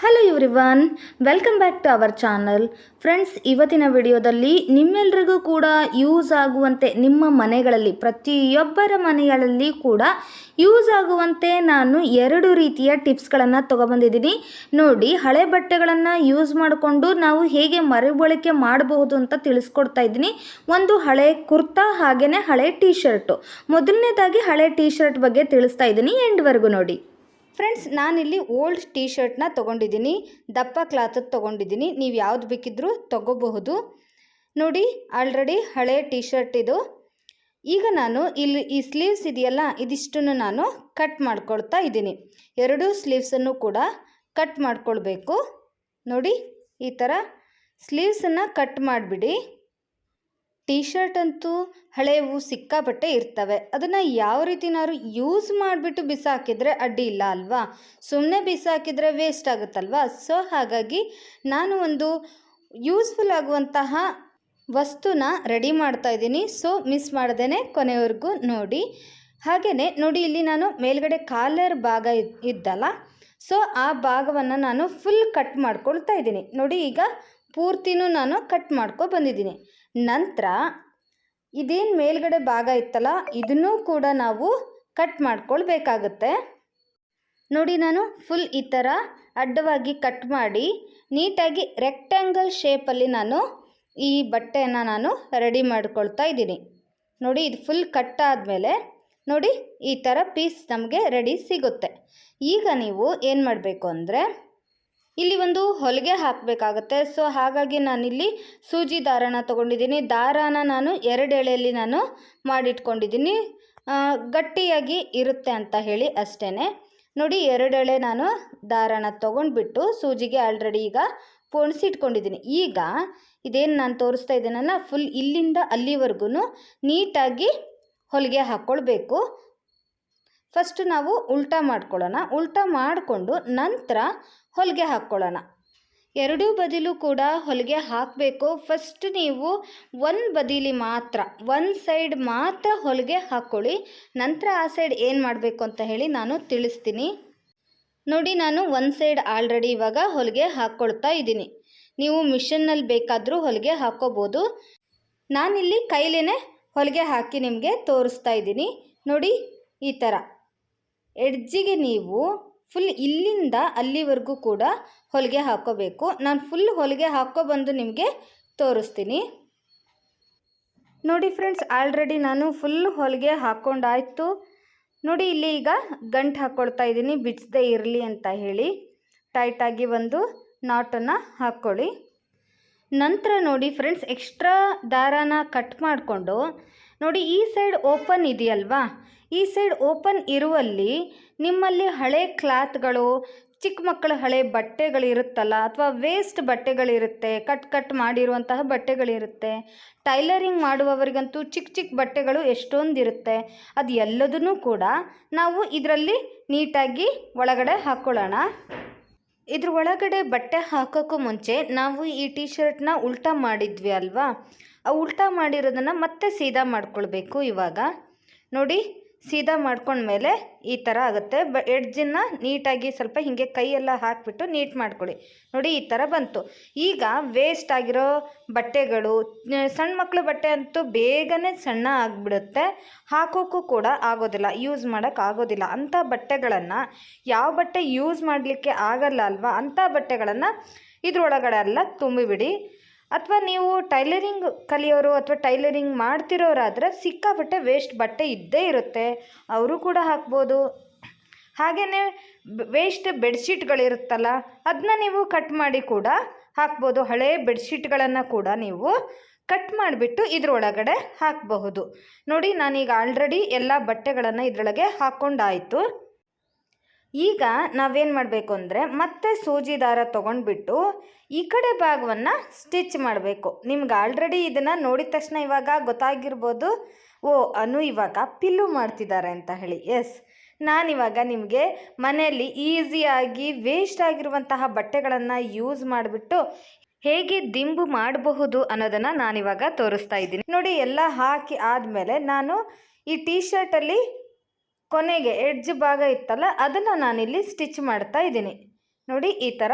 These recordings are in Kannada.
Hello everyone welcome back to our channel friends ಇವತ್ತಿನ ವಿಡಿಯೋದಲ್ಲಿ ನಿಮ್ಮೆಲ್ರಿಗೂ ಕೂಡ ಯೂಸ್ ಆಗುವಂತೆ ನಿಮ್ಮ ಮನೆಗಳಲ್ಲಿ, ಪ್ರತಿಯೊಬ್ಬರ ಮನೆಗಳಲ್ಲಿ ಕೂಡ ಯೂಸ್ ಆಗುವಂತೆ ನಾನು ಎರಡು ರೀತಿಯ ಟಿಪ್ಸ್ಗಳನ್ನು ತೊಗೊಬಂದಿದ್ದೀನಿ. ನೋಡಿ, ಹಳೆ ಬಟ್ಟೆಗಳನ್ನು ಯೂಸ್ ಮಾಡಿಕೊಂಡು ನಾವು ಹೇಗೆ ಮರುಬಳಕೆ ಮಾಡಬಹುದು ಅಂತ ತಿಳಿಸ್ಕೊಡ್ತಾ ಇದ್ದೀನಿ. ಒಂದು ಹಳೆ ಕುರ್ತಾ ಹಾಗೆಯೇ ಹಳೆ ಟೀ ಶರ್ಟು ಮೊದಲನೇದಾಗಿ ಹಳೆ ಟೀ ಶರ್ಟ್ ಬಗ್ಗೆ ತಿಳಿಸ್ತಾ ಇದ್ದೀನಿ. ಎಂಡ್ವರೆಗೂ ನೋಡಿ. ಫ್ರೆಂಡ್ಸ್ ನಾನಿಲ್ಲಿ ಓಲ್ಡ್ ಟೀ ಶರ್ಟ್ನ ತೊಗೊಂಡಿದ್ದೀನಿ, ದಪ್ಪ ಕ್ಲಾತ್ ತೊಗೊಂಡಿದ್ದೀನಿ, ನೀವು ಯಾವ್ದು ಬೇಕಿದ್ರೂ ತೊಗೋಬಹುದು. ನೋಡಿ ಆಲ್ರೆಡಿ ಹಳೆ ಟೀ ಶರ್ಟ್ ಇದು. ಈಗ ನಾನು ಇಲ್ಲಿ ಈ ಸ್ಲೀವ್ಸ್ ಇದೆಯಲ್ಲ, ಇದಿಷ್ಟನ್ನು ನಾನು ಕಟ್ ಮಾಡ್ಕೊಳ್ತಾ ಇದ್ದೀನಿ. ಎರಡೂ ಸ್ಲೀವ್ಸನ್ನು ಕೂಡ ಕಟ್ ಮಾಡ್ಕೊಳ್ಬೇಕು. ನೋಡಿ, ಈ ಥರ ಸ್ಲೀವ್ಸನ್ನು ಕಟ್ ಮಾಡಿಬಿಡಿ. ಟೀ ಶರ್ಟ್ ಅಂತೂ ಹಳೆಯವು ಸಿಕ್ಕಾಪಟ್ಟೆ ಇರ್ತವೆ. ಅದನ್ನು ಯಾವ ರೀತಿನಾದ್ರು ಯೂಸ್ ಮಾಡಿಬಿಟ್ಟು ಬಿಸಾಕಿದರೆ ಅಡ್ಡಿ ಇಲ್ಲ ಅಲ್ವಾ? ಸುಮ್ಮನೆ ಬಿಸಾಕಿದರೆ ವೇಸ್ಟ್ ಆಗುತ್ತಲ್ವಾ? ಸೊ ಹಾಗಾಗಿ ನಾನು ಒಂದು ಯೂಸ್ಫುಲ್ ಆಗುವಂತಹ ವಸ್ತುನ ರೆಡಿ ಮಾಡ್ತಾ ಇದ್ದೀನಿ. ಸೊ ಮಿಸ್ ಮಾಡ್ದೇ ಕೊನೆವರೆಗೂ ನೋಡಿ. ಹಾಗೆಯೇ ನೋಡಿ, ಇಲ್ಲಿ ನಾನು ಮೇಲ್ಗಡೆ ಕಾಲರ್ ಭಾಗ ಇದ್- ಇದ್ದಲ್ಲ. ಸೊ ಆ ಭಾಗವನ್ನು ನಾನು ಫುಲ್ ಕಟ್ ಮಾಡ್ಕೊಳ್ತಾ ಇದ್ದೀನಿ. ನೋಡಿ, ಈಗ ಪೂರ್ತಿನೂ ನಾನು ಕಟ್ ಮಾಡ್ಕೊ ಬಂದಿದ್ದೀನಿ. ನಂತರ ಇದೇನು ಮೇಲ್ಗಡೆ ಭಾಗ ಇತ್ತಲ್ಲ, ಇದನ್ನೂ ಕೂಡ ನಾವು ಕಟ್ ಮಾಡ್ಕೊಳ್ಬೇಕಾಗತ್ತೆ. ನೋಡಿ ನಾನು ಫುಲ್ ಈ ಥರ ಅಡ್ಡವಾಗಿ ಕಟ್ ಮಾಡಿ ನೀಟಾಗಿ ರೆಕ್ಟ್ಯಾಂಗಲ್ ಶೇಪಲ್ಲಿ ನಾನು ಈ ಬಟ್ಟೆಯನ್ನು ನಾನು ರೆಡಿ ಮಾಡ್ಕೊಳ್ತಾ ಇದ್ದೀನಿ. ನೋಡಿ ಇದು ಫುಲ್ ಕಟ್ ಆದಮೇಲೆ ನೋಡಿ ಈ ಥರ ಪೀಸ್ ನಮಗೆ ರೆಡಿ ಸಿಗುತ್ತೆ. ಈಗ ನೀವು ಏನು ಮಾಡಬೇಕು ಅಂದರೆ ಇಲ್ಲಿ ಒಂದು ಹೊಲಿಗೆ ಹಾಕಬೇಕಾಗತ್ತೆ. ಸೊ ಹಾಗಾಗಿ ನಾನಿಲ್ಲಿ ಸೂಜಿ ದಾರನ ತೊಗೊಂಡಿದ್ದೀನಿ. ದಾರಾನ ನಾನು ಎರಡು ಎಳೆಯಲ್ಲಿ ನಾನು ಮಾಡಿಟ್ಕೊಂಡಿದ್ದೀನಿ. ಗಟ್ಟಿಯಾಗಿ ಇರುತ್ತೆ ಅಂತ ಹೇಳಿ ಅಷ್ಟೇ ನೋಡಿ, ಎರಡು ಎಳೆ ನಾನು ದಾರಾನ ತೊಗೊಂಡ್ಬಿಟ್ಟು ಸೂಜಿಗೆ ಆಲ್ರೆಡಿ ಈಗ ಪೋಣಿಸಿಟ್ಕೊಂಡಿದ್ದೀನಿ ಈಗ ಇದೇನು ನಾನು ತೋರಿಸ್ತಾ ಇದ್ದೀನಲ್ಲ ಫುಲ್ ಇಲ್ಲಿಂದ ಅಲ್ಲಿವರೆಗೂ ನೀಟಾಗಿ ಹೊಲಿಗೆ ಹಾಕ್ಕೊಳ್ಬೇಕು ಫಸ್ಟ್ ನಾವು ಉಲ್ಟಾ ಮಾಡ್ಕೊಳ್ಳೋಣ. ಉಲ್ಟಾ ಮಾಡಿಕೊಂಡು ನಂತರ ಹೊಲಿಗೆ ಹಾಕ್ಕೊಳ್ಳೋಣ. ಎರಡೂ ಬದಿಲು ಕೂಡ ಹೊಲಿಗೆ ಹಾಕಬೇಕು. ಫಸ್ಟ್ ನೀವು ಒಂದು ಬದಿಲಿ ಮಾತ್ರ, ಒಂದು ಸೈಡ್ ಮಾತ್ರ ಹೊಲಿಗೆ ಹಾಕ್ಕೊಳ್ಳಿ. ನಂತರ ಆ ಸೈಡ್ ಏನು ಮಾಡಬೇಕು ಅಂತ ಹೇಳಿ ನಾನು ತಿಳಿಸ್ತೀನಿ. ನೋಡಿ, ನಾನು ಒಂದು ಸೈಡ್ ಆಲ್ರೆಡಿ ಇವಾಗ ಹೊಲಿಗೆ ಹಾಕ್ಕೊಳ್ತಾ ಇದ್ದೀನಿ. ನೀವು ಮಿಷನ್ನಲ್ಲಿ ಬೇಕಾದರೂ ಹೊಲಿಗೆ ಹಾಕ್ಕೋಬೋದು. ನಾನಿಲ್ಲಿ ಕೈಲೇ ಹೊಲಿಗೆ ಹಾಕಿ ನಿಮಗೆ ತೋರಿಸ್ತಾ ಇದ್ದೀನಿ. ನೋಡಿ, ಈ ಥರ ಎಡ್ಜಿಗೆ ನೀವು ಫುಲ್ ಇಲ್ಲಿಂದ ಅಲ್ಲಿವರೆಗೂ ಕೂಡ ಹೊಲಿಗೆ ಹಾಕೋಬೇಕು. ನಾನು ಫುಲ್ ಹೊಲಿಗೆ ಹಾಕ್ಕೊಬಂದು ನಿಮಗೆ ತೋರಿಸ್ತೀನಿ. ನೋಡಿ ಫ್ರೆಂಡ್ಸ್ ಆಲ್ರೆಡಿ ನಾನು ಫುಲ್ ಹೊಲಿಗೆ ಹಾಕ್ಕೊಂಡಾಯಿತು. ನೋಡಿ ಇಲ್ಲಿ ಈಗ ಗಂಟು ಹಾಕ್ಕೊಳ್ತಾ ಇದ್ದೀನಿ ಬಿಡಿಸದೇ ಇರಲಿ ಅಂತ ಹೇಳಿ. ಟೈಟಾಗಿ ಒಂದು ನಾಟನ್ನು ಹಾಕ್ಕೊಳ್ಳಿ. ನಂತರ ನೋಡಿ ಫ್ರೆಂಡ್ಸ್ ಎಕ್ಸ್ಟ್ರಾ ದಾರಾನ ಕಟ್ ಮಾಡಿಕೊಂಡು ನೋಡಿ ಈ ಸೈಡ್ ಓಪನ್ ಇದೆಯಲ್ವಾ? ಈ ಸೈಡ್ ಓಪನ್ ಇರುವಲ್ಲಿ ನಿಮ್ಮಲ್ಲಿ ಹಳೆ ಕ್ಲಾತ್ಗಳು, ಚಿಕ್ಕ ಮಕ್ಕಳ ಹಳೆ ಬಟ್ಟೆಗಳಿರುತ್ತಲ್ಲ ಅಥವಾ ವೇಸ್ಟ್ ಬಟ್ಟೆಗಳಿರುತ್ತೆ, ಕಟ್ ಕಟ್ ಮಾಡಿರುವಂತಹ ಬಟ್ಟೆಗಳಿರುತ್ತೆ. ಟೈಲರಿಂಗ್ ಮಾಡುವವರಿಗಂತೂ ಚಿಕ್ಕ ಚಿಕ್ಕ ಬಟ್ಟೆಗಳು ಎಷ್ಟೊಂದಿರುತ್ತೆ. ಅದು ಎಲ್ಲದನ್ನೂ ಕೂಡ ನಾವು ಇದರಲ್ಲಿ ನೀಟಾಗಿ ಒಳಗಡೆ ಹಾಕ್ಕೊಳ್ಳೋಣ ಇದ್ರ ಒಳಗಡೆ ಬಟ್ಟೆ ಹಾಕೋಕ್ಕೂ ಮುಂಚೆ ನಾವು ಈ ಟೀ ಶರ್ಟ್ನ ಉಲ್ಟಾ ಮಾಡಿದ್ವಿ ಅಲ್ವಾ? ಆ ಉಲ್ಟಾ ಮಾಡಿರೋದನ್ನು ಮತ್ತೆ ಸೀದಾ ಮಾಡ್ಕೊಳ್ಬೇಕು ಇವಾಗ. ನೋಡಿ ಸೀದಾ ಮಾಡ್ಕೊಂಡ್ಮೇಲೆ ಈ ಥರ ಆಗುತ್ತೆ. ಬ ಎಡ್ಜನ್ನು ನೀಟಾಗಿ ಸ್ವಲ್ಪ ಹೀಗೆ ಕೈಯೆಲ್ಲ ಹಾಕಿಬಿಟ್ಟು ನೀಟ್ ಮಾಡ್ಕೊಳ್ಳಿ. ನೋಡಿ ಈ ಥರ ಬಂತು. ಈಗ ವೇಸ್ಟ್ ಆಗಿರೋ ಬಟ್ಟೆಗಳು ಸಣ್ಣ ಮಕ್ಕಳ ಬಟ್ಟೆ ಅಂತೂ ಬೇಗನೆ ಸಣ್ಣ ಆಗಿಬಿಡುತ್ತೆ. ಹಾಕೋಕ್ಕೂ ಕೂಡ ಆಗೋದಿಲ್ಲ ಯೂಸ್ ಮಾಡೋಕ್ಕೆ ಆಗೋದಿಲ್ಲ. ಅಂಥ ಬಟ್ಟೆಗಳನ್ನು ಯಾವ ಬಟ್ಟೆ ಯೂಸ್ ಮಾಡಲಿಕ್ಕೆ ಆಗಲ್ಲ ಅಲ್ವಾ? ಅಂಥ ಬಟ್ಟೆಗಳನ್ನು ಇದರೊಳಗಡೆ ಎಲ್ಲ ತುಂಬಿಬಿಡಿ. ಅಥವಾ ನೀವು ಟೈಲರಿಂಗ್ ಕಲಿಯೋರು ಅಥವಾ ಟೈಲರಿಂಗ್ ಮಾಡ್ತಿರೋರಾದರೆ ಸಿಕ್ಕಾಪಟ್ಟೆ ವೇಸ್ಟ್ ಬಟ್ಟೆ ಇದ್ದೇ ಇರುತ್ತೆ. ಅವರು ಕೂಡ ಹಾಕ್ಬೋದು. ಹಾಗೆಯೇ ವೇಸ್ಟ್ ಬೆಡ್ಶೀಟ್ಗಳಿರುತ್ತಲ್ಲ ಅದನ್ನ ನೀವು ಕಟ್ ಮಾಡಿ ಕೂಡ ಹಾಕ್ಬೋದು. ಹಳೆ ಬೆಡ್ಶೀಟ್ಗಳನ್ನು ಕೂಡ ನೀವು ಕಟ್ ಮಾಡಿಬಿಟ್ಟು ಇದರೊಳಗಡೆ ಹಾಕಬಹುದು. ನೋಡಿ, ನಾನೀಗ ಆಲ್ರೆಡಿ ಎಲ್ಲ ಬಟ್ಟೆಗಳನ್ನು ಇದರೊಳಗೆ ಹಾಕ್ಕೊಂಡಾಯಿತು ಈಗ ನಾವೇನು ಮಾಡಬೇಕು ಅಂದರೆ ಮತ್ತೆ ಸೂಜಿ ದಾರ ತೊಗೊಂಡ್ಬಿಟ್ಟು ಈ ಕಡೆ ಭಾಗವನ್ನು ಸ್ಟಿಚ್ ಮಾಡಬೇಕು. ನಿಮ್ಗೆ ಆಲ್ರೆಡಿ ಇದನ್ನು ನೋಡಿದ ತಕ್ಷಣ ಇವಾಗ ಗೊತ್ತಾಗಿರ್ಬೋದು, ಓ, ಅನು ಇವಾಗ ಪಿಲ್ಲು ಮಾಡ್ತಿದ್ದಾರೆ ಅಂತ ಹೇಳಿ. ಎಸ್, ನಾನಿವಾಗ ನಿಮಗೆ ಮನೆಯಲ್ಲಿ ಈಸಿಯಾಗಿ ವೇಸ್ಟ್ ಆಗಿರುವಂತಹ ಬಟ್ಟೆಗಳನ್ನು ಯೂಸ್ ಮಾಡಿಬಿಟ್ಟು ಹೇಗೆ ದಿಂಬು ಮಾಡಬಹುದು ಅನ್ನೋದನ್ನು ನಾನಿವಾಗ ತೋರಿಸ್ತಾ ಇದ್ದೀನಿ. ನೋಡಿ, ಎಲ್ಲ ಹಾಕಿ ಆದಮೇಲೆ ನಾನು ಈ ಟೀ ಶರ್ಟಲ್ಲಿ ಕೊನೆಗೆ ಎಡ್ಜ್ ಭಾಗ ಇತ್ತಲ್ಲ, ಅದನ್ನು ನಾನಿಲ್ಲಿ ಸ್ಟಿಚ್ ಮಾಡ್ತಾ ಇದ್ದೀನಿ. ನೋಡಿ, ಈ ಥರ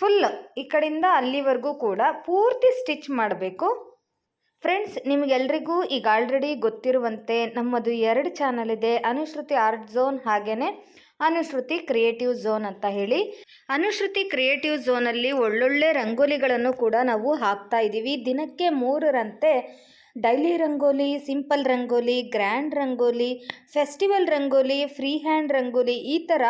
ಫುಲ್ ಈ ಕಡೆಯಿಂದ ಅಲ್ಲಿವರೆಗೂ ಕೂಡ ಪೂರ್ತಿ ಸ್ಟಿಚ್ ಮಾಡಬೇಕು. ಫ್ರೆಂಡ್ಸ್ ನಿಮಗೆಲ್ರಿಗೂ ಈಗ ಆಲ್ರೆಡಿ ಗೊತ್ತಿರುವಂತೆ ನಮ್ಮದು ಎರಡು ಚಾನಲ್ ಇದೆ, ಅನುಶ್ರುತಿ ಆರ್ಟ್ ಝೋನ್ ಹಾಗೇ ಅನುಶ್ರುತಿ ಕ್ರಿಯೇಟಿವ್ ಝೋನ್ ಅಂತ ಹೇಳಿ. ಅನುಶ್ರುತಿ ಕ್ರಿಯೇಟಿವ್ ಝೋನಲ್ಲಿ ಒಳ್ಳೊಳ್ಳೆ ರಂಗೋಲಿಗಳನ್ನು ಕೂಡ ನಾವು ಹಾಕ್ತಾ ಇದ್ದೀವಿ ದಿನಕ್ಕೆ ಮೂರರಂತೆ daily rangoli, simple rangoli, grand rangoli, festival rangoli free hand rangoli ಈ ಥರ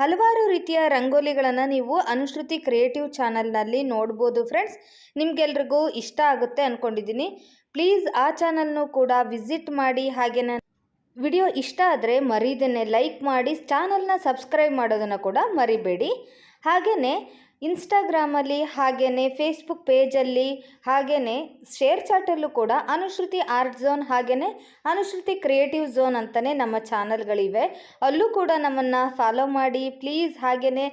ಹಲವಾರು ರೀತಿಯ ರಂಗೋಲಿಗಳನ್ನು ನೀವು ಅನುಶ್ರುತಿ ಕ್ರಿಯೇಟಿವ್ ಚಾನಲ್ನಲ್ಲಿ ನೋಡ್ಬೋದು ಫ್ರೆಂಡ್ಸ್. ನಿಮಗೆಲ್ರಿಗೂ ಇಷ್ಟ ಆಗುತ್ತೆ ಅಂದ್ಕೊಂಡಿದ್ದೀನಿ ಪ್ಲೀಸ್ ಆ ಚಾನಲ್ನು ಕೂಡ ವಿಸಿಟ್ ಮಾಡಿ. ಹಾಗೇನ ವಿಡಿಯೋ ಇಷ್ಟ ಆದರೆ ಮರೀದೇನೆ ಲೈಕ್ ಮಾಡಿ. ಚಾನಲ್ನ ಸಬ್ಸ್ಕ್ರೈಬ್ ಮಾಡೋದನ್ನು ಕೂಡ ಮರಿಬೇಡಿ. ಹಾಗೆಯೇ ಇನ್ಸ್ಟಾಗ್ರಾಮಲ್ಲಿ ಹಾಗೆಯೇ ಫೇಸ್ಬುಕ್ ಪೇಜಲ್ಲಿ ಹಾಗೆಯೇ ಶೇರ್ ಚಾಟಲ್ಲೂ ಕೂಡ ಅನುಶ್ರುತಿ ಆರ್ಟ್ ಝೋನ್ ಹಾಗೆಯೇ ಅನುಶ್ರುತಿ ಕ್ರಿಯೇಟಿವ್ ಝೋನ್ ಅಂತಲೇ ನಮ್ಮ ಚಾನಲ್ಗಳಿವೆ. ಅಲ್ಲೂ ಕೂಡ ನಮ್ಮನ್ನು ಫಾಲೋ ಮಾಡಿ, ಪ್ಲೀಸ್ ಹಾಗೆಯೇ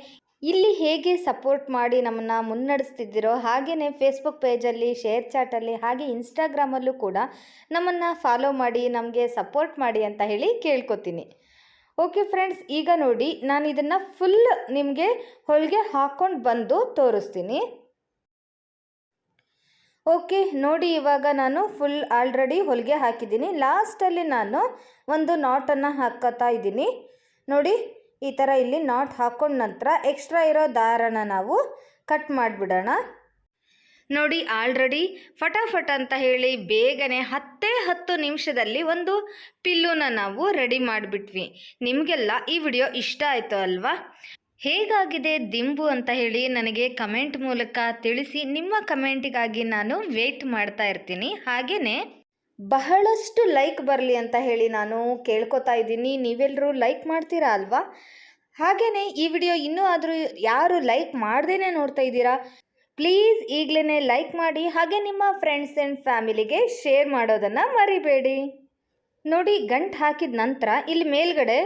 ಇಲ್ಲಿ ಹೇಗೆ ಸಪೋರ್ಟ್ ಮಾಡಿ ನಮ್ಮನ್ನು ಮುನ್ನಡೆಸ್ತಿದ್ದೀರೋ ಹಾಗೆಯೇ ಫೇಸ್ಬುಕ್ ಪೇಜಲ್ಲಿ, ಶೇರ್ ಚಾಟಲ್ಲಿ, ಹಾಗೆ ಇನ್ಸ್ಟಾಗ್ರಾಮಲ್ಲೂ ಕೂಡ ನಮ್ಮನ್ನು ಫಾಲೋ ಮಾಡಿ, ನಮಗೆ ಸಪೋರ್ಟ್ ಮಾಡಿ ಅಂತ ಹೇಳಿ ಕೇಳ್ಕೊತೀನಿ. ಓಕೆ ಫ್ರೆಂಡ್ಸ್ ಈಗ ನೋಡಿ, ನಾನು ಇದನ್ನು ಫುಲ್ ನಿಮಗೆ ಹೊಲಿಗೆ ಹಾಕ್ಕೊಂಡು ಬಂದು ತೋರಿಸ್ತೀನಿ. ಓಕೆ ನೋಡಿ ಇವಾಗ ನಾನು ಫುಲ್ ಆಲ್ರೆಡಿ ಹೊಲಿಗೆ ಹಾಕಿದ್ದೀನಿ. ಲಾಸ್ಟಲ್ಲಿ ನಾನು ಒಂದು ನಾಟನ್ನು ಹಾಕೋತಾ ಇದ್ದೀನಿ. ನೋಡಿ, ಈ ಥರ ಇಲ್ಲಿ ನಾಟ್ ಹಾಕ್ಕೊಂಡ ನಂತರ ಎಕ್ಸ್ಟ್ರಾ ಇರೋ ದಾರನ ನಾವು ಕಟ್ ಮಾಡಿಬಿಡೋಣ. ನೋಡಿ ಆಲ್ರೆಡಿ ಫಟಾಫಟ್ ಅಂತ ಹೇಳಿ ಬೇಗನೆ ಹತ್ತೇ ಹತ್ತು ನಿಮಿಷದಲ್ಲಿ ಒಂದು ಪಿಲ್ಲುನ ನಾವು ರೆಡಿ ಮಾಡಿಬಿಟ್ವಿ. ನಿಮಗೆಲ್ಲ ಈ ವಿಡಿಯೋ ಇಷ್ಟ ಆಯಿತು ಅಲ್ವಾ? ಹೇಗಾಗಿದೆ ದಿಂಬು ಅಂತ ಹೇಳಿ ನನಗೆ ಕಮೆಂಟ್ ಮೂಲಕ ತಿಳಿಸಿ. ನಿಮ್ಮ ಕಮೆಂಟಿಗಾಗಿ ನಾನು ವೇಟ್ ಮಾಡ್ತಾ ಇರ್ತೀನಿ. ಹಾಗೆಯೇ ಬಹಳಷ್ಟು ಲೈಕ್ ಬರಲಿ ಅಂತ ಹೇಳಿ ನಾನು ಕೇಳ್ಕೊತಾ ಇದ್ದೀನಿ. ನೀವೆಲ್ಲರೂ ಲೈಕ್ ಮಾಡ್ತೀರಾ ಅಲ್ವಾ? ಹಾಗೆಯೇ ಈ ವಿಡಿಯೋ ಇನ್ನೂ ಆದರೂ ಯಾರು ಲೈಕ್ ಮಾಡ್ದೇ ನೋಡ್ತಾ ಇದ್ದೀರಾ? ಪ್ಲೀಸ್ ಈಗಲೇ ಲೈಕ್ ಮಾಡಿ ಹಾಗೆ ನಿಮ್ಮ ಫ್ರೆಂಡ್ಸ್ ಆ್ಯಂಡ್ ಫ್ಯಾಮಿಲಿಗೆ ಶೇರ್ ಮಾಡೋದನ್ನು ಮರಿಬೇಡಿ. ನೋಡಿ, ಗಂಟು ಹಾಕಿದ ನಂತರ ಇಲ್ಲಿ ಮೇಲ್ಗಡೆ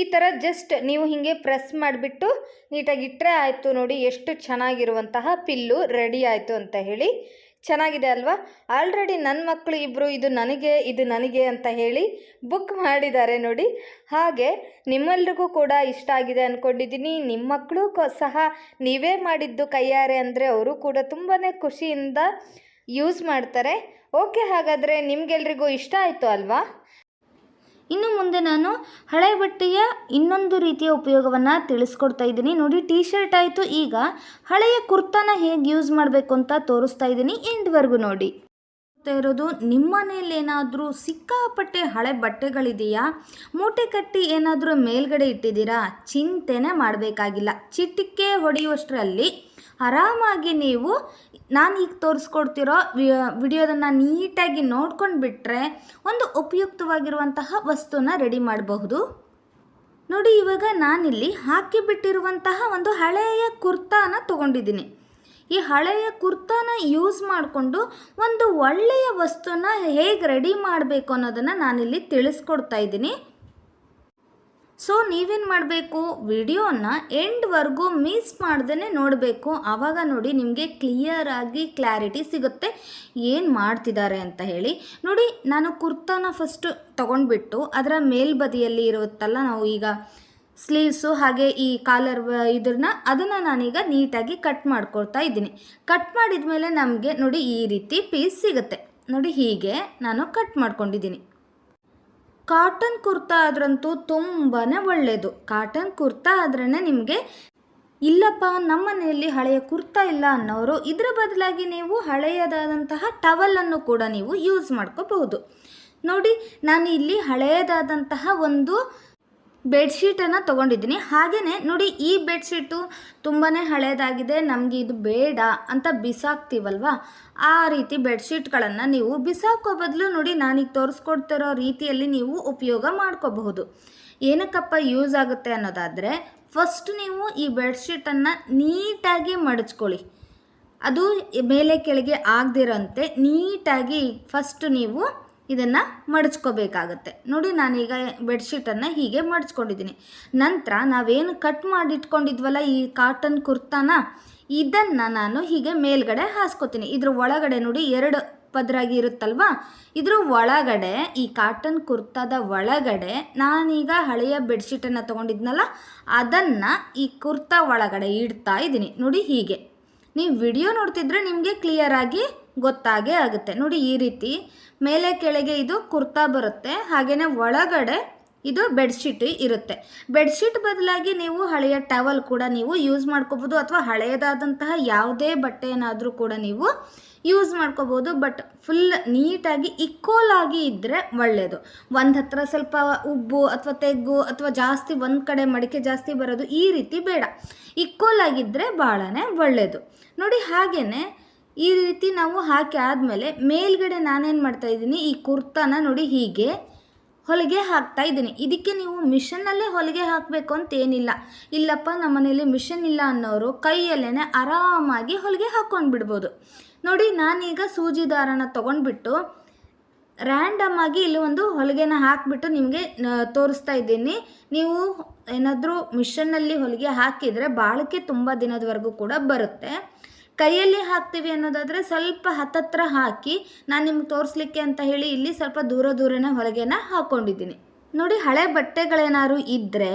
ಈ ಥರ ಜಸ್ಟ್ ನೀವು ಹೀಗೆ ಪ್ರೆಸ್ ಮಾಡಿಬಿಟ್ಟು ನೀಟಾಗಿ ಇಟ್ಟರೆ ಆಯಿತು ನೋಡಿ, ಎಷ್ಟು ಚೆನ್ನಾಗಿರುವಂತಹ ಪಿಲ್ಲು ರೆಡಿ ಆಯಿತು ಅಂತ ಹೇಳಿ ಚೆನ್ನಾಗಿದೆ ಅಲ್ವಾ? ಆಲ್ರೆಡಿ ನನ್ನ ಮಕ್ಕಳು ಇಬ್ಬರು ಇದು ನನಗೆ ಇದು ನನಗೆ ಅಂತ ಹೇಳಿ ಬುಕ್ ಮಾಡಿದ್ದಾರೆ ನೋಡಿ. ಹಾಗೆ ನಿಮ್ಮೆಲ್ರಿಗೂ ಕೂಡ ಇಷ್ಟ ಆಗಿದೆ ಅಂದ್ಕೊಂಡಿದ್ದೀನಿ ನಿಮ್ಮ ಮಕ್ಕಳು ಸಹ ನೀವೇ ಮಾಡಿದ್ದು ಕೈಯಾರೆ ಅಂದರೆ ಅವರು ಕೂಡ ತುಂಬಾ ಖುಷಿಯಿಂದ ಯೂಸ್ ಮಾಡ್ತಾರೆ. ಓಕೆ ಹಾಗಾದರೆ ನಿಮಗೆಲ್ರಿಗೂ ಇಷ್ಟ ಆಯಿತು ಅಲ್ವಾ? ಇನ್ನು ಮುಂದೆ ನಾನು ಹಳೆ ಬಟ್ಟೆಯ ಇನ್ನೊಂದು ರೀತಿಯ ಉಪಯೋಗವನ್ನು ತಿಳಿಸ್ಕೊಡ್ತಾ ಇದ್ದೀನಿ. ನೋಡಿ ಟೀ ಶರ್ಟ್ ಆಯಿತು. ಈಗ ಹಳೆಯ ಕುರ್ತಾನ ಹೇಗೆ ಯೂಸ್ ಮಾಡಬೇಕು ಅಂತ ತೋರಿಸ್ತಾ ಇದ್ದೀನಿ ಎಂಡ್ವರೆಗೂ ನೋಡಿ. ಇರೋದು, ನಿಮ್ಮ ಮನೆಯಲ್ಲಿ ಏನಾದರೂ ಸಿಕ್ಕಾಪಟ್ಟೆ ಹಳೆ ಬಟ್ಟೆಗಳಿದೆಯಾ? ಮೂಟೆ ಕಟ್ಟಿ ಏನಾದರೂ ಮೇಲ್ಗಡೆ ಇಟ್ಟಿದ್ದೀರಾ? ಚಿಂತೆನೇ ಮಾಡಬೇಕಾಗಿಲ್ಲ. ಚಿಟಿಕೆ ಹೊಡೆಯುವಷ್ಟರಲ್ಲಿ ಆರಾಮಾಗಿ ನೀವು ನಾನು ಈಗ ತೋರಿಸ್ಕೊಡ್ತಿರೋ ವಿಡಿಯೋದನ್ನು ನೀಟಾಗಿ ನೋಡ್ಕೊಂಡು ಬಿಟ್ಟರೆ ಒಂದು ಉಪಯುಕ್ತವಾಗಿರುವಂತಹ ವಸ್ತುನ ರೆಡಿ ಮಾಡಬಹುದು. ನೋಡಿ, ಇವಾಗ ನಾನಿಲ್ಲಿ ಹಾಕಿಬಿಟ್ಟಿರುವಂತಹ ಒಂದು ಹಳೆಯ ಕುರ್ತಾನ ತೊಗೊಂಡಿದ್ದೀನಿ. ಈ ಹಳೆಯ ಕುರ್ತಾನ ಯೂಸ್ ಮಾಡಿಕೊಂಡು ಒಂದು ಒಳ್ಳೆಯ ವಸ್ತುನ ಹೇಗೆ ರೆಡಿ ಮಾಡಬೇಕು ಅನ್ನೋದನ್ನು ನಾನಿಲ್ಲಿ ತಿಳಿಸ್ಕೊಡ್ತಾ ಇದ್ದೀನಿ. ಸೊ ನೀವೇನು ಮಾಡಬೇಕು? ವಿಡಿಯೋನ ಎಂಡ್ವರೆಗೂ ಮಿಸ್ ಮಾಡ್ದೇ ನೋಡಬೇಕು. ಆವಾಗ ನೋಡಿ ನಿಮಗೆ ಕ್ಲಿಯರ್ ಆಗಿ ಕ್ಲಾರಿಟಿ ಸಿಗುತ್ತೆ. ಏನು ಮಾಡ್ತಿದ್ದಾರೆ ಅಂತ ಹೇಳಿ. ನೋಡಿ, ನಾನು ಕುರ್ತಾನ ಫಸ್ಟು ತೊಗೊಂಡ್ಬಿಟ್ಟು ಅದರ ಮೇಲ್ಬದಿಯಲ್ಲಿ ಇರುತ್ತಲ್ಲ, ನಾವು ಈಗ ಸ್ಲೀವ್ಸು ಹಾಗೆ ಈ ಕಾಲರ್ ಇದನ್ನ ಅದನ್ನು ನಾನೀಗ ನೀಟಾಗಿ ಕಟ್ ಮಾಡ್ಕೊಳ್ತಾ ಇದ್ದೀನಿ. ಕಟ್ ಮಾಡಿದ ಮೇಲೆ ನಮಗೆ ನೋಡಿ ಈ ರೀತಿ ಪೀಸ್ ಸಿಗುತ್ತೆ. ನೋಡಿ ಹೀಗೆ ನಾನು ಕಟ್ ಮಾಡ್ಕೊಂಡಿದ್ದೀನಿ. ಕಾಟನ್ ಕುರ್ತಾ ಆದ್ರಂತೂ ತುಂಬಾ ಒಳ್ಳೆಯದು ಕಾಟನ್ ಕುರ್ತಾ ಆದ್ರೇ ನಿಮಗೆ ಇಲ್ಲಪ್ಪ, ನಮ್ಮ ಮನೆಯಲ್ಲಿ ಹಳೆಯ ಕುರ್ತಾ ಇಲ್ಲ ಅನ್ನೋರು, ಇದರ ಬದಲಾಗಿ ನೀವು ಹಳೆಯದಾದಂತಹ ಟವಲನ್ನು ಕೂಡ ನೀವು ಯೂಸ್ ಮಾಡ್ಕೋಬಹುದು. ನೋಡಿ ನಾನು ಇಲ್ಲಿ ಹಳೆಯದಾದಂತಹ ಒಂದು ಬೆಡ್ಶೀಟನ್ನು ತೊಗೊಂಡಿದ್ದೀನಿ. ಹಾಗೆಯೇ ನೋಡಿ ಈ ಬೆಡ್ಶೀಟು ತುಂಬಾ ಹಳೇದಾಗಿದೆ, ನಮಗೆ ಇದು ಬೇಡ ಅಂತ ಬಿಸಾಕ್ತೀವಲ್ವ? ಆ ರೀತಿ ಬೆಡ್ಶೀಟ್ಗಳನ್ನು ನೀವು ಬಿಸಾಕೋ ಬದಲು ನೋಡಿ ನಾನೀಗ ತೋರಿಸ್ಕೊಡ್ತಿರೋ ರೀತಿಯಲ್ಲಿ ನೀವು ಉಪಯೋಗ ಮಾಡ್ಕೋಬಹುದು. ಏನಕ್ಕಪ್ಪ ಯೂಸ್ ಆಗುತ್ತೆ ಅನ್ನೋದಾದರೆ, ಫಸ್ಟ್ ನೀವು ಈ ಬೆಡ್ಶೀಟನ್ನು ನೀಟಾಗಿ ಮಡಚ್ಕೊಳ್ಳಿ. ಅದು ಮೇಲೆ ಕೆಳಗೆ ಆಗದಿರೋಂತೆ ನೀಟಾಗಿ ಫಸ್ಟ್ ನೀವು ಇದನ್ನು ಮಡಚ್ಕೋಬೇಕಾಗತ್ತೆ. ನೋಡಿ ನಾನೀಗ ಬೆಡ್ಶೀಟನ್ನು ಹೀಗೆ ಮಡಚ್ಕೊಂಡಿದ್ದೀನಿ. ನಂತರ ನಾವೇನು ಕಟ್ ಮಾಡಿಟ್ಕೊಂಡಿದ್ವಲ್ಲ ಈ ಕಾಟನ್ ಕುರ್ತಾನ? ಇದನ್ನು ನಾನು ಹೀಗೆ ಮೇಲ್ಗಡೆ ಹಾಸ್ಕೋತೀನಿ. ಇದ್ರ ಒಳಗಡೆ ನೋಡಿ ಎರಡು ಪದರಾಗಿ ಇರುತ್ತಲ್ವಾ? ಇದ್ರ ಒಳಗಡೆ, ಈ ಕಾಟನ್ ಕುರ್ತಾದ ಒಳಗಡೆ ನಾನೀಗ ಹಳೆಯ ಬೆಡ್ಶೀಟನ್ನು ತೊಗೊಂಡಿದ್ನಲ್ಲ, ಅದನ್ನು ಈ ಕುರ್ತಾ ಒಳಗಡೆ ಇಡ್ತಾ ಇದ್ದೀನಿ. ನೋಡಿ ಹೀಗೆ. ನೀವು ವಿಡಿಯೋ ನೋಡ್ತಿದ್ರೆ ನಿಮಗೆ ಕ್ಲಿಯರಾಗಿ ಗೊತ್ತಾಗೇ ಆಗುತ್ತೆ. ನೋಡಿ ಈ ರೀತಿ ಮೇಲೆ ಕೆಳಗೆ ಇದು ಕುರ್ತಾ ಬರುತ್ತೆ ಹಾಗೆಯೇ ಒಳಗಡೆ ಇದು ಬೆಡ್ಶೀಟ್ ಇರುತ್ತೆ. ಬೆಡ್ಶೀಟ್ ಬದಲಾಗಿ ನೀವು ಹಳೆಯ ಟವಲ್ ಕೂಡ ನೀವು ಯೂಸ್ ಮಾಡ್ಕೋಬೋದು, ಅಥವಾ ಹಳೆಯದಾದಂತಹ ಯಾವುದೇ ಬಟ್ಟೆಯನ್ನಾದರೂ ಕೂಡ ನೀವು ಯೂಸ್ ಮಾಡ್ಕೋಬೋದು, ಬಟ್ ಫುಲ್ ನೀಟಾಗಿ ಇಕ್ವಲ್ ಆಗಿ ಇದ್ದರೆ ಒಳ್ಳೆಯದು ಒಂದು ಹತ್ರ ಸ್ವಲ್ಪ ಉಬ್ಬು ಅಥವಾ ತೆಗ್ಗು ಅಥವಾ ಜಾಸ್ತಿ ಒಂದು ಕಡೆ ಮಡಿಕೆ ಜಾಸ್ತಿ ಬರೋದು ಈ ರೀತಿ ಬೇಡ. ಇಕ್ವಲ್ ಆಗಿದ್ದರೆ ಭಾಳನೇ ಒಳ್ಳೆಯದು ನೋಡಿ ಹಾಗೆಯೇ ಈ ರೀತಿ ನಾವು ಹಾಕಿ ಆದಮೇಲೆ ಮೇಲ್ಗಡೆ ನಾನೇನು ಮಾಡ್ತಾ ಇದ್ದೀನಿ, ಈ ಕುರ್ತಾನ ನೋಡಿ ಹೀಗೆ ಹೊಲಿಗೆ ಹಾಕ್ತಾ ಇದ್ದೀನಿ. ಇದಕ್ಕೆ ನೀವು ಮಿಷನ್ನಲ್ಲೇ ಹೊಲಿಗೆ ಹಾಕಬೇಕು ಅಂತ ಏನಿಲ್ಲ. ಇಲ್ಲಪ್ಪ ನಮ್ಮ ಮನೆಯಲ್ಲಿ ಮಿಷನ್ ಇಲ್ಲ ಅನ್ನೋರು ಕೈಯಲ್ಲೇ ಆರಾಮಾಗಿ ಹೊಲಿಗೆ ಹಾಕ್ಕೊಂಡು ಬಿಡ್ಬೋದು ನೋಡಿ, ನಾನೀಗ ಸೂಜಿ ದಾರನ ತೊಗೊಂಡ್ಬಿಟ್ಟು ರ್ಯಾಂಡಮ್ ಆಗಿ ಇಲ್ಲಿ ಒಂದು ಹೊಲಿಗೆನ ಹಾಕಿಬಿಟ್ಟು ನಿಮಗೆ ತೋರಿಸ್ತಾ ಇದ್ದೀನಿ. ನೀವು ಏನಾದರೂ ಮಿಷನ್ನಲ್ಲಿ ಹೊಲಿಗೆ ಹಾಕಿದರೆ ಬಾಳಿಕೆ ತುಂಬ ದಿನದವರೆಗೂ ಕೂಡ ಬರುತ್ತೆ. ಕೈಯಲ್ಲಿ ಹಾಕ್ತೀವಿ ಅನ್ನೋದಾದರೆ ಸ್ವಲ್ಪ ಹತ್ತತ್ರ ಹಾಕಿ ನಾನು ನಿಮ್ಗೆ ತೋರಿಸ್ಲಿಕ್ಕೆ ಅಂತ ಹೇಳಿ ಇಲ್ಲಿ ಸ್ವಲ್ಪ ದೂರ ದೂರನ ಹೊಲಿಗೆನ ಹಾಕ್ಕೊಂಡಿದ್ದೀನಿ ನೋಡಿ ಹಳೆ ಬಟ್ಟೆಗಳೇನಾದ್ರು ಇದ್ದರೆ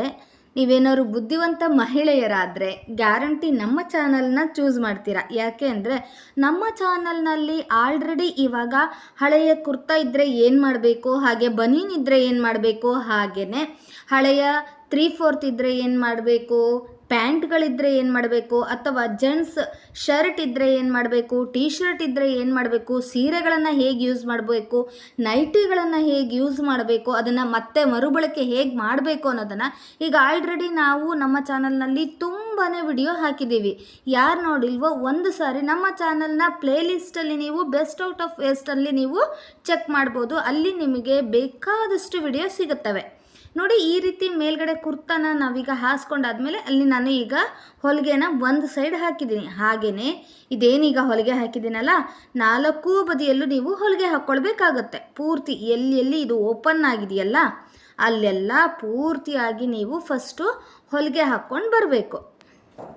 ನೀವೇನಾದ್ರು ಬುದ್ಧಿವಂತ ಮಹಿಳೆಯರಾದರೆ ಗ್ಯಾರಂಟಿ ನಮ್ಮ ಚಾನಲ್ನ ಚೂಸ್ ಮಾಡ್ತೀರಾ? ಯಾಕೆ ಅಂದರೆ ನಮ್ಮ ಚಾನಲ್ನಲ್ಲಿ ಆಲ್ರೆಡಿ ಇವಾಗ ಹಳೆಯ ಕುರ್ತಾ ಇದ್ದರೆ ಏನು ಮಾಡಬೇಕು, ಹಾಗೆ ಬನೀನ್ ಇದ್ದರೆ ಏನು ಮಾಡಬೇಕು ಹಾಗೆಯೇ ಹಳೆಯ ತ್ರೀ ಫೋರ್ತ್ ಇದ್ದರೆ ಏನು ಮಾಡಬೇಕು ಪ್ಯಾಂಟ್ಗಳಿದ್ದರೆ ಏನು ಮಾಡಬೇಕು? ಅಥವಾ ಜೆಂಟ್ಸ್ ಶರ್ಟ್ ಇದ್ದರೆ ಏನು ಮಾಡಬೇಕು? ಟೀ ಶರ್ಟ್ ಇದ್ದರೆ ಏನು ಮಾಡಬೇಕು? ಸೀರೆಗಳನ್ನು ಹೇಗೆ ಯೂಸ್ ಮಾಡಬೇಕು? ನೈಟಿಗಳನ್ನು ಹೇಗೆ ಯೂಸ್ ಮಾಡಬೇಕು? ಅದನ್ನು ಮತ್ತೆ ಮರುಬಳಕೆ ಹೇಗೆ ಮಾಡಬೇಕು ಅನ್ನೋದನ್ನು ಈಗ ಆಲ್ರೆಡಿ ನಾವು ನಮ್ಮ ಚಾನಲ್ನಲ್ಲಿ ತುಂಬಾ ವಿಡಿಯೋ ಹಾಕಿದ್ದೀವಿ. ಯಾರು ನೋಡಿಲ್ವೋ ಒಂದು ಸಾರಿ ನಮ್ಮ ಚಾನಲ್ನ ಪ್ಲೇಲಿಸ್ಟಲ್ಲಿ ನೀವು ಬೆಸ್ಟ್ ಔಟ್ ಆಫ್ ವೇಸ್ಟಲ್ಲಿ ನೀವು ಚೆಕ್ ಮಾಡ್ಬೋದು. ಅಲ್ಲಿ ನಿಮಗೆ ಬೇಕಾದಷ್ಟು ವಿಡಿಯೋ ಸಿಗುತ್ತವೆ. ನೋಡಿ ಈ ರೀತಿ ಮೇಲ್ಗಡೆ ಕುರ್ತಾನ ನಾವೀಗ ಹಾಸ್ಕೊಂಡಾದ್ಮೇಲೆ ಅಲ್ಲಿ ನಾನು ಈಗ ಹೊಲಿಗೆನ ಒಂದು ಸೈಡ್ ಹಾಕಿದ್ದೀನಿ. ಹಾಗೆಯೇ ಇದೇನೀಗ ಹೊಲಿಗೆ ಹಾಕಿದ್ದೀನಲ್ಲ, ನಾಲ್ಕೂ ಬದಿಯಲ್ಲೂ ನೀವು ಹೊಲಿಗೆ ಹಾಕ್ಕೊಳ್ಬೇಕಾಗತ್ತೆ ಪೂರ್ತಿ ಎಲ್ಲಿ ಎಲ್ಲಿ ಇದು ಓಪನ್ ಆಗಿದೆಯಲ್ಲ, ಅಲ್ಲೆಲ್ಲ ಪೂರ್ತಿಯಾಗಿ ನೀವು ಫಸ್ಟು ಹೊಲಿಗೆ ಹಾಕ್ಕೊಂಡು ಬರಬೇಕು.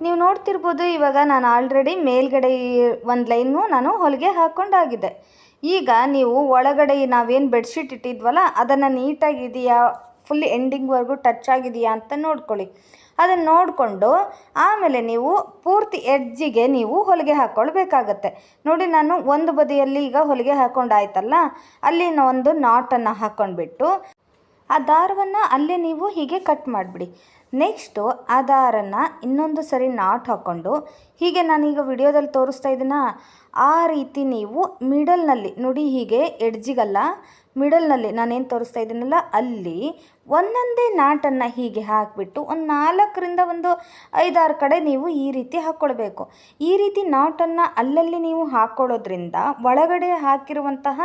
ನೀವು ನೋಡ್ತಿರ್ಬೋದು ಇವಾಗ ನಾನು ಆಲ್ರೆಡಿ ಮೇಲ್ಗಡೆ ಒಂದು ಲೈನು ನಾನು ಹೊಲಿಗೆ ಹಾಕ್ಕೊಂಡಾಗಿದೆ ಈಗ ನೀವು ಒಳಗಡೆ ನಾವೇನು ಬೆಡ್ಶೀಟ್ ಇಟ್ಟಿದ್ವಲ್ಲ, ಅದನ್ನು ನೀಟಾಗಿದೆಯಾ ಫುಲ್ ಎಂಡಿಂಗ್ವರೆಗೂ ಟಚ್ ಆಗಿದೆಯಾ ಅಂತ ನೋಡ್ಕೊಳ್ಳಿ. ಅದನ್ನು ನೋಡಿಕೊಂಡು ಆಮೇಲೆ ನೀವು ಪೂರ್ತಿ ಎಡ್ಜಿಗೆ ನೀವು ಹೊಲಿಗೆ ಹಾಕ್ಕೊಳ್ಬೇಕಾಗತ್ತೆ ನೋಡಿ ನಾನು ಒಂದು ಬದಿಯಲ್ಲಿ ಈಗ ಹೊಲಿಗೆ ಹಾಕ್ಕೊಂಡಾಯ್ತಲ್ಲ ಅಲ್ಲಿ ಒಂದು ನಾಟನ್ನು ಹಾಕ್ಕೊಂಡ್ಬಿಟ್ಟು ಆ ದಾರವನ್ನು ಅಲ್ಲೇ ನೀವು ಹೀಗೆ ಕಟ್ ಮಾಡಿಬಿಡಿ. ನೆಕ್ಸ್ಟು ಆ ದಾರನ್ನು ಇನ್ನೊಂದು ಸರಿ ನಾಟ್ ಹಾಕ್ಕೊಂಡು ಹೀಗೆ ನಾನೀಗ ವಿಡಿಯೋದಲ್ಲಿ ತೋರಿಸ್ತಾ ಇದ್ದೀನ? ಆ ರೀತಿ ನೀವು ಮಿಡಲ್ನಲ್ಲಿ, ನೋಡಿ ಹೀಗೆ ಎಡ್ಜಿಗಲ್ಲ, ಮಿಡಲ್ನಲ್ಲಿ ನಾನೇನು ತೋರಿಸ್ತಾ ಇದ್ದೀನಲ್ಲ, ಅಲ್ಲಿ ಒಂದೊಂದೇ ನಾಟನ್ನು ಹೀಗೆ ಹಾಕಿಬಿಟ್ಟು ಒಂದು ನಾಲ್ಕರಿಂದ ಒಂದು ಐದಾರು ಕಡೆ ನೀವು ಈ ರೀತಿ ಹಾಕ್ಕೊಳ್ಬೇಕು. ಈ ರೀತಿ ನಾಟನ್ನು ಅಲ್ಲಲ್ಲಿ ನೀವು ಹಾಕ್ಕೊಳ್ಳೋದ್ರಿಂದ ಒಳಗಡೆ ಹಾಕಿರುವಂತಹ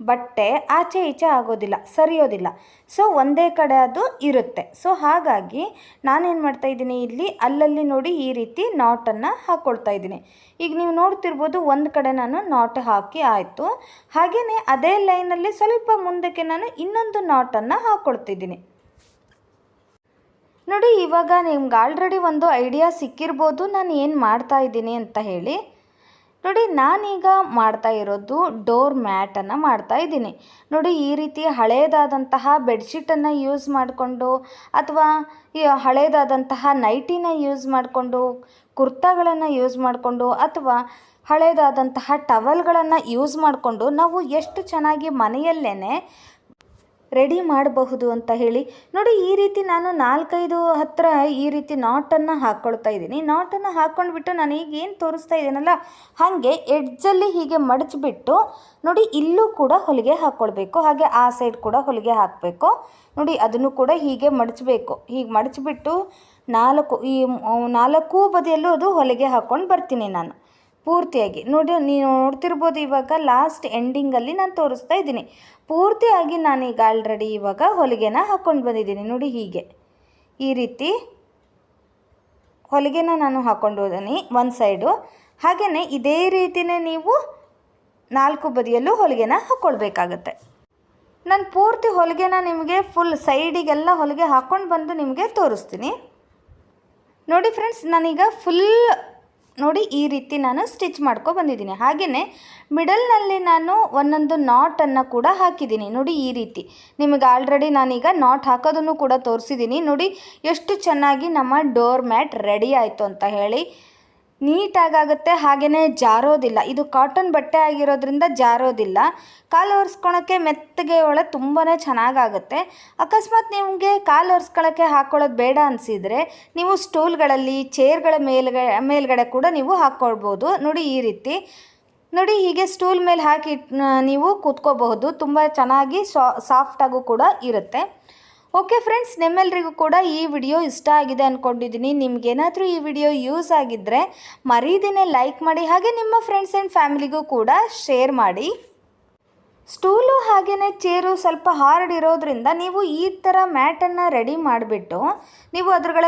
ಬಟ್ಟೆ ಆಚೆ ಈಚೆ ಆಗೋದಿಲ್ಲ, ಸರಿಯೋದಿಲ್ಲ. ಸೊ, ಒಂದೇ ಕಡೆ ಅದು ಇರುತ್ತೆ. ಸೊ, ಹಾಗಾಗಿ ನಾನೇನು ಮಾಡ್ತಾ ಇದ್ದೀನಿ, ಇಲ್ಲಿ ಅಲ್ಲಲ್ಲಿ ನೋಡಿ ಈ ರೀತಿ ನಾಟನ್ನು ಹಾಕ್ಕೊಳ್ತಾ ಇದ್ದೀನಿ. ಈಗ ನೀವು ನೋಡ್ತಿರ್ಬೋದು, ಒಂದು ಕಡೆ ನಾನು ನಾಟ್ ಹಾಕಿ ಆಯಿತು. ಹಾಗೆಯೇ ಅದೇ ಲೈನಲ್ಲಿ ಸ್ವಲ್ಪ ಮುಂದಕ್ಕೆ ನಾನು ಇನ್ನೊಂದು ನಾಟನ್ನು ಹಾಕ್ಕೊಳ್ತಿದ್ದೀನಿ ನೋಡಿ, ಇವಾಗ ನಿಮ್ಗೆ ಆಲ್ರೆಡಿ ಒಂದು ಐಡಿಯಾ ಸಿಕ್ಕಿರ್ಬೋದು, ನಾನು ಏನು ಮಾಡ್ತಾ ಇದ್ದೀನಿ ಅಂತ ಹೇಳಿ. ನೋಡಿ, ನಾನೀಗ ಮಾಡ್ತಾ ಇರೋದು ಡೋರ್ ಮ್ಯಾಟನ್ನು ಮಾಡ್ತಾ ಇದ್ದೀನಿ. ನೋಡಿ, ಈ ರೀತಿ ಹಳೆಯದಾದಂತಹ ಬೆಡ್ಶೀಟನ್ನು ಯೂಸ್ ಮಾಡಿಕೊಂಡು, ಅಥವಾ ಹಳೆಯದಾದಂತಹ ನೈಟಿನ ಯೂಸ್ ಮಾಡಿಕೊಂಡು, ಕುರ್ತಾಗಳನ್ನು ಯೂಸ್ ಮಾಡಿಕೊಂಡು, ಅಥವಾ ಹಳೇದಾದಂತಹ ಟವಲ್ಗಳನ್ನು ಯೂಸ್ ಮಾಡಿಕೊಂಡು ನಾವು ಎಷ್ಟು ಚೆನ್ನಾಗಿ ಮನೆಯಲ್ಲೇ ರೆಡಿ ಮಾಡಬಹುದು ಅಂತ ಹೇಳಿ, ನೋಡಿ ಈ ರೀತಿ ನಾನು ನಾಲ್ಕೈದು ಹತ್ತಿರ ಈ ರೀತಿ ನಾಟನ್ನು ಹಾಕ್ಕೊಳ್ತಾ ಇದ್ದೀನಿ. ನಾಟನ್ನು ಹಾಕ್ಕೊಂಡ್ಬಿಟ್ಟು ನಾನು ಈಗ ಏನು ತೋರಿಸ್ತಾ ಇದ್ದೀನಲ್ಲ, ಹಾಗೆ ಎಡ್ಜಲ್ಲಿ ಹೀಗೆ ಮಡಚಿಬಿಟ್ಟು ನೋಡಿ ಇಲ್ಲೂ ಕೂಡ ಹೊಲಿಗೆ ಹಾಕ್ಕೊಳ್ಬೇಕು ಹಾಗೆ ಆ ಸೈಡ್ ಕೂಡ ಹೊಲಿಗೆ ಹಾಕಬೇಕು. ನೋಡಿ ಅದನ್ನು ಕೂಡ ಹೀಗೆ ಮಡಚಬೇಕು, ಹೀಗೆ ಮಡಚಿಬಿಟ್ಟು ನಾಲ್ಕು ಈ ನಾಲ್ಕೂ ಬದಿಯಲ್ಲೂ ಅದು ಹೊಲಿಗೆ ಹಾಕ್ಕೊಂಡು ಬರ್ತೀನಿ ನಾನು. ಪೂರ್ತಿಯಾಗಿ. ನೋಡಿ ನೀವು ನೋಡ್ತಿರ್ಬೋದು ಇವಾಗ ಲಾಸ್ಟ್ ಎಂಡಿಂಗಲ್ಲಿ ನಾನು ತೋರಿಸ್ತಾ ಇದ್ದೀನಿ. ಪೂರ್ತಿಯಾಗಿ ನಾನೀಗ ಆಲ್ರೆಡಿ ಇವಾಗ ಹೊಲಿಗೆನ ಹಾಕ್ಕೊಂಡು ಬಂದಿದ್ದೀನಿ. ನೋಡಿ ಹೀಗೆ. ಈ ರೀತಿ ಹೊಲಿಗೆನ ನಾನು ಹಾಕ್ಕೊಂಡು ಹೋದೀನಿ ಒಂದು ಸೈಡು ಹಾಗೆಯೇ ಇದೇ ರೀತಿಯೇ ನೀವು ನಾಲ್ಕು ಬದಿಯಲ್ಲೂ ಹೊಲಿಗೆನ ಹಾಕ್ಕೊಳ್ಬೇಕಾಗತ್ತೆ ನಾನು ಪೂರ್ತಿ ಹೊಲಿಗೆನ ನಿಮಗೆ ಫುಲ್ ಸೈಡಿಗೆಲ್ಲ ಹೊಲಿಗೆ ಹಾಕ್ಕೊಂಡು ಬಂದು ನಿಮಗೆ ತೋರಿಸ್ತೀನಿ. ನೋಡಿ ಫ್ರೆಂಡ್ಸ್ ನಾನೀಗ ಫುಲ್ ನೋಡಿ ಈ ರೀತಿ ನಾನು ಸ್ಟಿಚ್ ಮಾಡ್ಕೊ ಬಂದಿದ್ದೀನಿ. ಹಾಗೆಯೇ ಮಿಡಲ್ನಲ್ಲಿ ನಾನು ಒಂದೊಂದು ನಾಟನ್ನು ಕೂಡ ಹಾಕಿದ್ದೀನಿ. ನೋಡಿ ಈ ರೀತಿ. ನಿಮಗೆ ಆಲ್ರೆಡಿ ನಾನೀಗ ನಾಟ್ ಹಾಕೋದನ್ನು ಕೂಡ ತೋರಿಸಿದ್ದೀನಿ. ನೋಡಿ ಎಷ್ಟು ಚೆನ್ನಾಗಿ ನಮ್ಮ ಡೋರ್ ಮ್ಯಾಟ್ ರೆಡಿ ಆಯಿತು ಅಂತ ಹೇಳಿ. ನೀಟಾಗುತ್ತೆ ಹಾಗೆಯೇ ಜಾರೋದಿಲ್ಲ. ಇದು ಕಾಟನ್ ಬಟ್ಟೆ ಆಗಿರೋದ್ರಿಂದ ಜಾರೋದಿಲ್ಲ. ಕಾಲು ಒರೆಸ್ಕೊಳಕ್ಕೆ ಮೆತ್ತಗೆ ಒಳಗೆ ತುಂಬಾ ಚೆನ್ನಾಗಾಗುತ್ತೆ. ಅಕಸ್ಮಾತ್ ನಿಮಗೆ ಕಾಲು ಒರೆಸ್ಕೊಳೋಕ್ಕೆ ಹಾಕ್ಕೊಳ್ಳೋದು ಬೇಡ ಅನಿಸಿದರೆ ನೀವು ಸ್ಟೂಲ್ಗಳಲ್ಲಿ, ಚೇರ್ಗಳ ಮೇಲ್ಗ ಮೇಲ್ಗಡೆ ಕೂಡ ನೀವು ಹಾಕ್ಕೊಳ್ಬೋದು ನೋಡಿ ಈ ರೀತಿ. ನೋಡಿ ಹೀಗೆ ಸ್ಟೂಲ್ ಮೇಲೆ ಹಾಕಿ ನೀವು ಕೂತ್ಕೋಬಹುದು. ತುಂಬ ಚೆನ್ನಾಗಿ ಸಾಫ್ಟಾಗೂ ಕೂಡ ಇರುತ್ತೆ. ಓಕೆ ಫ್ರೆಂಡ್ಸ್ ನಿಮ್ಮೆಲ್ರಿಗೂ ಕೂಡ ಈ ವಿಡಿಯೋ ಇಷ್ಟ ಆಗಿದೆ ಅಂದ್ಕೊಂಡಿದ್ದೀನಿ ನಿಮಗೇನಾದರೂ ಈ ವಿಡಿಯೋ ಯೂಸ್ ಆಗಿದ್ದರೆ ಮರೀದಿನೇ ಲೈಕ್ ಮಾಡಿ, ಹಾಗೆ ನಿಮ್ಮ ಫ್ರೆಂಡ್ಸ್ ಆ್ಯಂಡ್ ಫ್ಯಾಮಿಲಿಗೂ ಕೂಡ ಶೇರ್ ಮಾಡಿ. ಸ್ಟೂಲು ಹಾಗೆಯೇ ಚೇರು ಸ್ವಲ್ಪ ಹಾರ್ಡ್ ಇರೋದ್ರಿಂದ ನೀವು ಈ ಥರ ಮ್ಯಾಟನ್ನು ರೆಡಿ ಮಾಡಿಬಿಟ್ಟು, ನೀವು ಅದ್ರಗಳ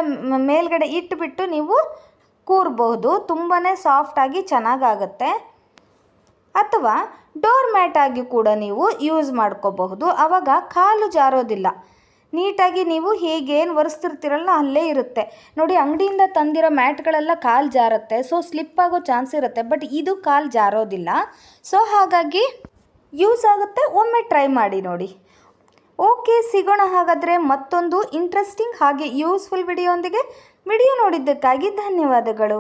ಮೇಲ್ಗಡೆ ಇಟ್ಟುಬಿಟ್ಟು ನೀವು ಕೂರಬಹುದು. ತುಂಬಾ ಸಾಫ್ಟಾಗಿ ಚೆನ್ನಾಗಾಗತ್ತೆ. ಅಥವಾ ಡೋರ್ ಮ್ಯಾಟ್ ಆಗಿ ಕೂಡ ನೀವು ಯೂಸ್ ಮಾಡ್ಕೋಬಹುದು. ಆವಾಗ ಕಾಲು ಜಾರೋದಿಲ್ಲ. ನೀಟಾಗಿ ನೀವು ಹೇಗೇನು ಒರೆಸ್ತಿರ್ತೀರಲ್ಲ ಅಲ್ಲೇ ಇರುತ್ತೆ. ನೋಡಿ, ಅಂಗಡಿಯಿಂದ ತಂದಿರೋ ಮ್ಯಾಟ್ಗಳೆಲ್ಲ ಕಾಲು ಜಾರುತ್ತೆ. ಸೊ ಸ್ಲಿಪ್ ಆಗೋ ಚಾನ್ಸ್ ಇರುತ್ತೆ. ಬಟ್ ಇದು ಕಾಲು ಜಾರೋದಿಲ್ಲ. ಸೊ ಹಾಗಾಗಿ ಯೂಸ್ ಆಗುತ್ತೆ. ಒಮ್ಮೆ ಟ್ರೈ ಮಾಡಿ ನೋಡಿ. ಓಕೆ ಸಿಗೋಣ ಹಾಗಾದರೆ ಮತ್ತೊಂದು ಇಂಟ್ರೆಸ್ಟಿಂಗ್ ಹಾಗೆ ಯೂಸ್ಫುಲ್ ವಿಡಿಯೋ ಒಂದಿಗೆ. ವಿಡಿಯೋ ನೋಡಿದ್ದಕ್ಕಾಗಿ ಧನ್ಯವಾದಗಳು.